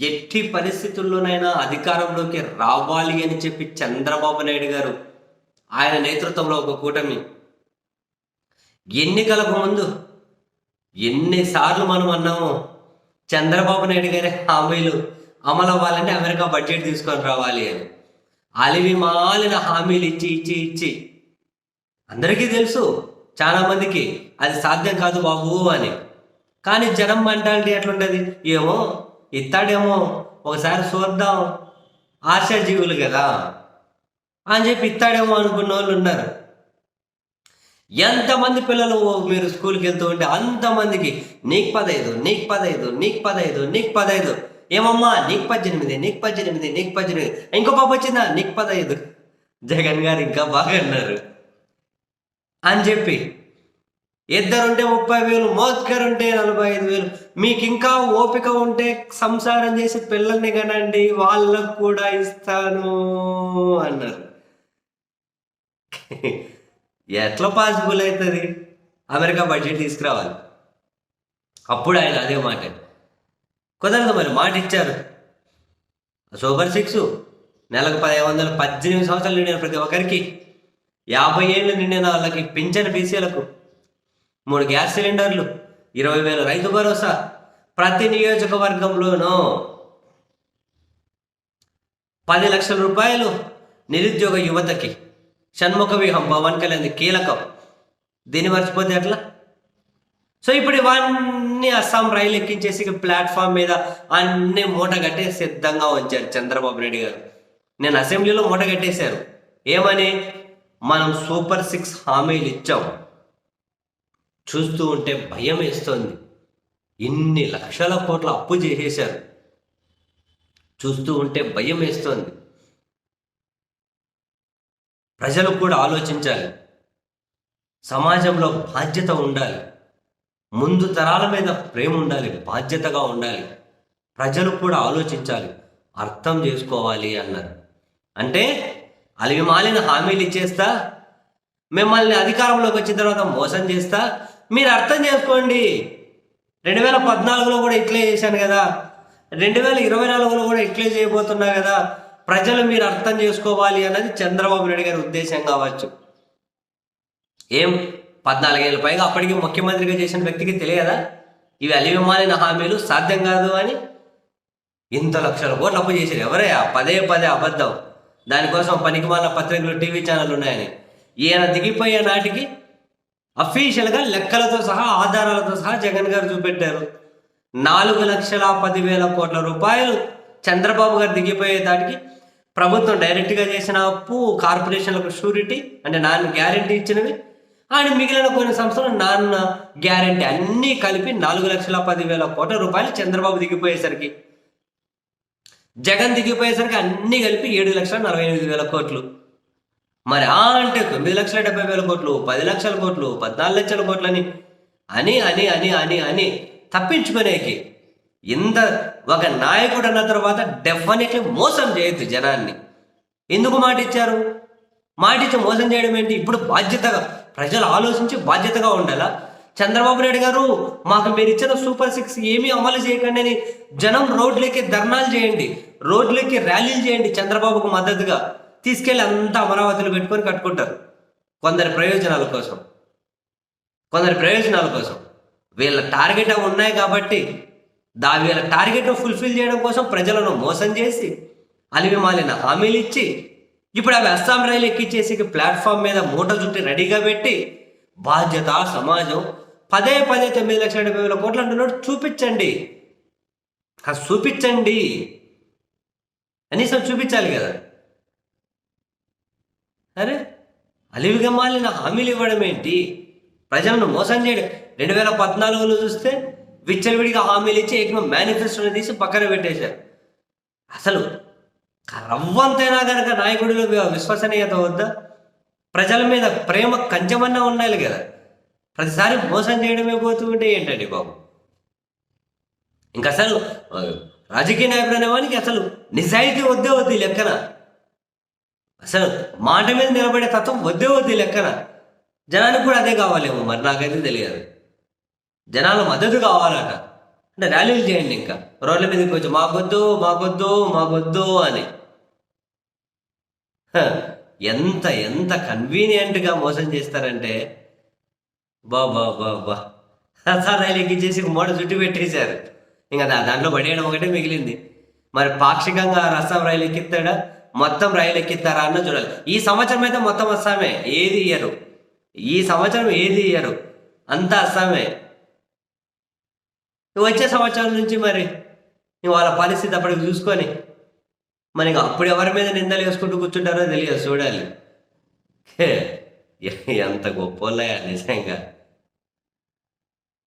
ఎట్టి పరిస్థితుల్లోనైనా అధికారంలోకి రావాలి అని చెప్పి చంద్రబాబు నాయుడు గారు ఆయన నేతృత్వంలో ఒక కూటమి. ఎన్నికలకు ముందు ఎన్నిసార్లు మనం అన్నాము చంద్రబాబు నాయుడు గారి హామీలు అమలు అవ్వాలంటే అమెరికా బడ్జెట్ తీసుకొని రావాలి అని. అలివి మాలిన హామీలు ఇచ్చి ఇచ్చి ఇచ్చి. అందరికీ తెలుసు చాలా మందికి అది సాధ్యం కాదు బాబు అని. కానీ జనం మెంటాలిటీ ఎట్లుంటది ఏమో ఇస్తాడేమో ఒకసారి చూద్దాం ఆశాజీవులు కదా అని చెప్పి ఇస్తాడేమో అనుకున్న వాళ్ళు ఉన్నారు. ఎంతమంది పిల్లలు మీరు స్కూల్కి వెళ్తూ ఉంటే అంతమందికి నీకు పదైదు నీకు పదైదు నీకు పదైదు నీకు పదైదు. ఏమమ్మా నీకు పద్దెనిమిది నీకు పద్దెనిమిది నీకు పద్దెనిమిది. ఇంకో పాప వచ్చిందా? నీకు పదైదు. జగన్ గారు ఇంకా బాగా అన్నారు. అని చెప్పి ఇద్దరుంటే ముప్పై వేలు మోత్కరుంటే నలభై ఐదు వేలు. మీకు ఇంకా ఓపిక ఉంటే సంసారం చేసి పిల్లల్ని కనండి వాళ్ళకు కూడా ఇస్తాను అన్నారు. ఎట్లా పాసిబుల్ అవుతుంది అమెరికా బడ్జెట్ తీసుకురావాలి. అప్పుడు ఆయన అదే మాట. కుదరదు మరి మాట ఇచ్చారు సూపర్ సిక్స్ నెలకు పదిహేను వందలు పద్దెనిమిది సంవత్సరాలు నిండిన ప్రతి ఒక్కరికి యాభై ఏళ్ళు నిండిన వాళ్ళకి పింఛన్ బీసీలకు మూడు గ్యాస్ సిలిండర్లు ఇరవై వేల రైతు భరోసా ప్రతి నియోజకవర్గంలోనూ పది లక్షల రూపాయలు నిరుద్యోగ యువతకి. షణ్ముఖ వ్యూహం పవన్ కళ్యాణ్ కీలకం. దీన్ని మర్చిపోతే ఎట్లా? సో ఇప్పుడు ఇవన్నీ అస్సాం రైలు ఎక్కించేసి ప్లాట్ఫామ్ మీద అన్ని మూట కట్టే సిద్ధంగా ఉంచారు చంద్రబాబు నాయుడు గారు. నేను అసెంబ్లీలో మూట కట్టేశారు. ఏమని? మనం సూపర్ సిక్స్ హామీలు ఇచ్చాం. చూస్తూ ఉంటే భయం వేస్తోంది. ఇన్ని లక్షల కోట్ల అప్పు చేసేశారు. చూస్తూ ఉంటే భయం వేస్తోంది. ప్రజలు కూడా ఆలోచించాలి. సమాజంలో బాధ్యత ఉండాలి. ముందు తరాల మీద ప్రేమ ఉండాలి బాధ్యతగా ఉండాలి. ప్రజలు కూడా ఆలోచించాలి. అర్థం చేసుకోవాలి అన్నారు. అంటే అలివి మాలిన హామీలు ఇచ్చేస్తా మిమ్మల్ని అధికారంలోకి వచ్చిన తర్వాత మోసం చేస్తా మీరు అర్థం చేసుకోండి. రెండు వేల పద్నాలుగులో కూడా ఇట్లే చేశాను కదా. రెండు వేల ఇరవై నాలుగులో కూడా ఇట్లే చేయబోతున్నా కదా. ప్రజలు మీరు అర్థం చేసుకోవాలి అన్నది చంద్రబాబు నాయుడు గారి ఉద్దేశం కావచ్చు. ఏం? పద్నాలుగేళ్ళ పైగా అప్పటికి ముఖ్యమంత్రిగా చేసిన వ్యక్తికి తెలియదా? ఇవి అలివిమాలిన హామీలు సాధ్యం కాదు అని? ఇంత లక్షల కోట్లు అప్పు చేశారు ఎవరే? పదే పదే అబద్ధం. దానికోసం పనికిమాల పత్రికలు టీవీ ఛానల్ ఉన్నాయని. ఈయన దిగిపోయే నాటికి అఫీషియల్గా లెక్కలతో సహా ఆధారాలతో సహా జగన్ గారు చూపెట్టారు. నాలుగు లక్షల పదివేల కోట్ల రూపాయలు చంద్రబాబు గారు దిగిపోయే దానికి ప్రభుత్వం డైరెక్ట్గా చేసిన అప్పు కార్పొరేషన్లకు షూరిటీ అంటే నాన్న గ్యారంటీ ఇచ్చినవి. అండ్ మిగిలిన కొన్ని సంస్థలు నాన్న గ్యారంటీ అన్నీ కలిపి నాలుగు లక్షల పదివేల కోట్ల రూపాయలు చంద్రబాబు దిగిపోయేసరికి. జగన్ దిగిపోయేసరికి అన్నీ కలిపి ఏడు లక్షల నలభై ఎనిమిది వేల కోట్లు. మరి ఆ అంటే తొమ్మిది లక్షల డెబ్బై వేల కోట్లు పది లక్షల కోట్లు పద్నాలుగు లక్షల కోట్లని అని అని అని అని అని తప్పించుకునేకి ఇంత ఒక నాయకుడు అన్న తర్వాత డెఫినెట్లీ మోసం చేయొద్దు జనాన్ని. ఎందుకు మాట ఇచ్చారు? మాట ఇచ్చి మోసం చేయడం ఏంటి? ఇప్పుడు బాధ్యతగా ప్రజలు ఆలోచించి బాధ్యతగా ఉండాలా? చంద్రబాబు నాయుడు గారు మాకు మీరు ఇచ్చిన సూపర్ సిక్స్ ఏమీ అమలు చేయకండి అని జనం రోడ్లకి ధర్నాలు చేయండి రోడ్లకి ర్యాలీలు చేయండి చంద్రబాబుకు మద్దతుగా. తీసుకెళ్ళి అంతా అమరావతిలో పెట్టుకొని కట్టుకుంటారు. కొందరి ప్రయోజనాల కోసం. కొందరి ప్రయోజనాల కోసం. వీళ్ళ టార్గెట్ అవి ఉన్నాయి కాబట్టి దా వీళ్ళ టార్గెట్ ఫుల్ఫిల్ చేయడం కోసం ప్రజలను మోసం చేసి అలివి మాలిన హామీలు ఇచ్చి ఇప్పుడు అవి అస్సాం రైలు ఎక్కిచ్చేసి ప్లాట్ఫామ్ మీద మూట చుట్టి రెడీగా పెట్టి బాధ్యత సమాజం పదే పదే తొమ్మిది లక్షల డెబ్బై వేల కోట్లు అంటున్నాడు. చూపించండి. అది చూపించండి. కనీసం చూపించాలి కదా. అరే అలివిగా మాలిన హామీలు ఇవ్వడం ఏంటి? ప్రజలను మోసం చేయడం. రెండు వేల పద్నాలుగులో చూస్తే విచ్చలవిడిగా హామీలు ఇచ్చి ఏకమ మేనిఫెస్టోని తీసి పక్కన పెట్టేశారు. అసలు రవ్వంతైనా కనుక నాయకుడిలో విశ్వసనీయత వద్దా? ప్రజల మీద ప్రేమ కంచమన్నా ఉండాలి కదా. ప్రతిసారి మోసం చేయడమే పోతూ ఉంటే ఏంటండి బాబు? ఇంకా అసలు రాజకీయ నాయకుడు అనేవానికి అసలు నిజాయితీ వద్దే వద్దు లెక్కన. అసలు మాట మీద నిలబడే తత్వం వద్దే వద్దే లెక్కన. జనానికి కూడా అదే కావాలేమో మరి నాకైతే తెలియదు. జనాల మద్దతు కావాలట. అంటే ర్యాలీలు చేయండి ఇంకా. రోడ్ల మీదకి వచ్చి మాకొద్దు మాకొద్దు మాకొద్దు అని. ఎంత ఎంత కన్వీనియంట్గా మోసం చేస్తారంటే. బా బా బా బా. సార్ రైలు ఎక్కించేసి మూడ చుట్టు పెట్టేశారు. ఇంకా దాంట్లో పడేయడం ఒకటే మిగిలింది. మరి పాక్షికంగా రసం రైలు ఎక్కిస్తాడా? మొత్తం రైలు ఎక్కిస్తారా అన్న చూడాలి. ఈ సంవత్సరం అయితే మొత్తం అస్సామే ఏది ఇయ్యరు. ఈ సంవత్సరం ఏది ఇయ్యరు. అంతా అస్సామే. వచ్చే సంవత్సరం నుంచి మరి వాళ్ళ పరిస్థితి అప్పటికి చూసుకొని మరి అప్పుడు ఎవరి మీద నిందలు వేసుకుంటూ కూర్చుంటారో తెలియదు చూడాలి. ఎంత గొప్ప నిజంగా.